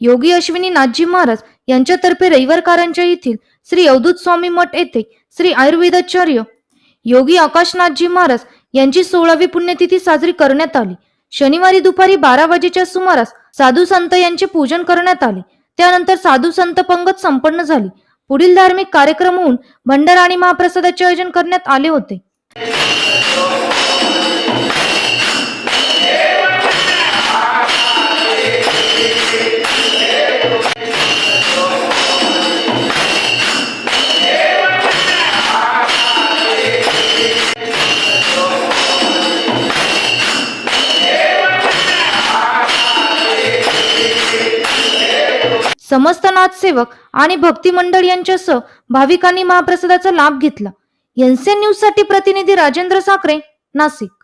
योगी अश्विनी नाथजी महाराज यांच्यातर्फे रविवारकारांच्या येथील श्री अवधूत स्वामी मठ येथे श्री आयुर्वेदाचार्य योगी आकाशनाथजी महाराज यांची सोळावी पुण्यतिथी साजरी करण्यात आली. शनिवारी दुपारी बारा वाजेच्या सुमारास साधू संत यांचे पूजन करण्यात आले. त्यानंतर साधू संत पंगत संपन्न झाली. पुढील धार्मिक कार्यक्रम होऊन भंडारा आणि महाप्रसादाचे आयोजन करण्यात आले होते. समस्त नाथसेवक आणि भक्ती मंडळ यांच्यासह भाविकांनी महाप्रसादाचा लाभ घेतला. एनसीएन न्यूजसाठी प्रतिनिधी राजेंद्र साखरे नाशिक.